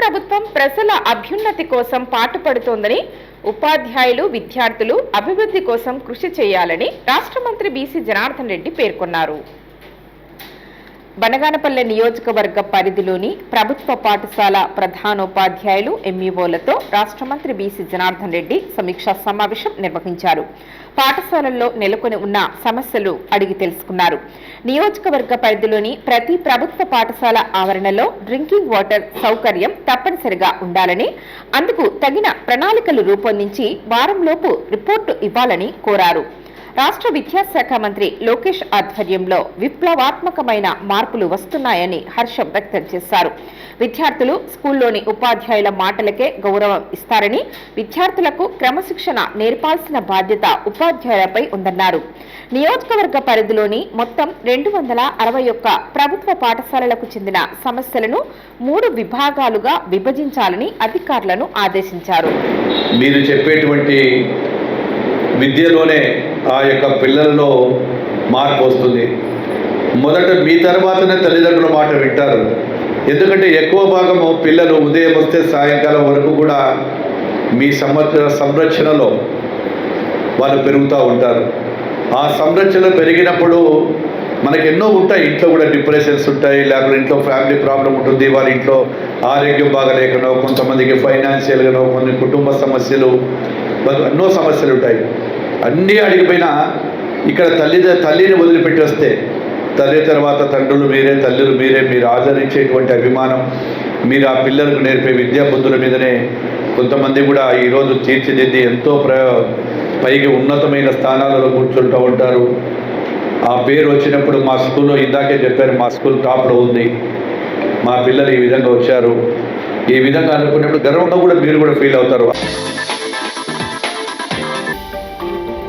ప్రభుత్వం ప్రజల అభ్యున్నతి కోసం పాటుపడుతోందని ఉపాధ్యాయులు విద్యార్థులు అభివృద్ధి కోసం కృషి చేయాలని రాష్ట్ర మంత్రి బీసీ జనార్దన్ రెడ్డి పేర్కొన్నారు. బనగానపల్లె నియోజకవర్గ పరిధిలోని ప్రభుత్వ పాఠశాల ప్రధానోపాధ్యాయులు ఎంఈఓలతో రాష్ట్ర మంత్రి బీసీ జనార్దన్ రెడ్డి సమీక్షా సమావేశం నిర్వహించారు. పాఠశాలల్లో నెలకొని ఉన్న సమస్యలు అడిగి తెలుసుకున్నారు. నియోజకవర్గ పరిధిలోని ప్రతి ప్రభుత్వ పాఠశాల ఆవరణలో డ్రింకింగ్ వాటర్ సౌకర్యం తప్పనిసరిగా ఉండాలని అందుకు తగిన ప్రణాళికలు రూపొందించి వారంలోపు రిపోర్టు ఇవ్వాలని కోరారు. రాష్ట్ర విద్యాశాఖ మంత్రి లోకేష్ ఆధ్వర్యంలో విప్లవాత్మకమైన మార్పులు వస్తున్నాయని హర్షం వ్యక్తం చేశారు. విద్యార్థులు స్కూల్లోని ఉపాధ్యాయుల మాటలకే గౌరవం ఇస్తారని విద్యార్థులకు క్రమశిక్షణ నేర్పాల్సిన బాధ్యత ఉపాధ్యాయులపై ఉందన్నారు. నియోజకవర్గ పరిధిలోని మొత్తం రెండు వందల అరవై ఒక్క ప్రభుత్వ పాఠశాలలకు చెందిన సమస్యలను మూడు విభాగాలుగా విభజించాలని అధికారులను ఆదేశించారు. మీరు చెప్పేటువంటి విద్యలోనే ఆ యొక్క పిల్లలలో మార్పు వస్తుంది. మొదట మీ తర్వాతనే తల్లిదండ్రుల మాట వింటారు. ఎందుకంటే ఎక్కువ భాగము పిల్లలు ఉదయం వస్తే సాయంకాలం వరకు కూడా మీ సంవత్సర సంరక్షణలో వాళ్ళు పెరుగుతూ ఉంటారు. ఆ సంరక్షణ పెరిగినప్పుడు మనకి ఎన్నో ఉంటాయి. ఇంట్లో కూడా డిప్రెషన్స్ ఉంటాయి. లేకపోతే ఇంట్లో ఫ్యామిలీ ప్రాబ్లం ఉంటుంది. వాళ్ళ ఇంట్లో ఆరోగ్యం బాగలేకనో కొంతమందికి ఫైనాన్షియల్గానో కొన్ని కుటుంబ సమస్యలు ఎన్నో సమస్యలు ఉంటాయి. అన్నీ అడిగిపోయినా ఇక్కడ తల్లి తల్లిని వదిలిపెట్టి వస్తే తల్లి తర్వాత తండ్రులు మీరే తల్లులు మీరే మీరు ఆదరించేటువంటి అభిమానం మీరు ఆ పిల్లలకు నేర్పే విద్యా బుద్ధుల మీదనే కొంతమంది కూడా ఈరోజు తీర్చిదిద్ది ఎంతో ప్ర పైకి ఉన్నతమైన స్థానాలలో కూర్చుంటూ ఉంటారు. ఆ పేరు వచ్చినప్పుడు మా స్కూల్లో ఇందాకే చెప్పారు మా స్కూల్ టాప్లో ఉంది. మా పిల్లలు ఈ విధంగా వచ్చారు. ఈ విధంగా అనుకున్నప్పుడు గర్వంగా కూడా మీరు కూడా ఫీల్ అవుతారు.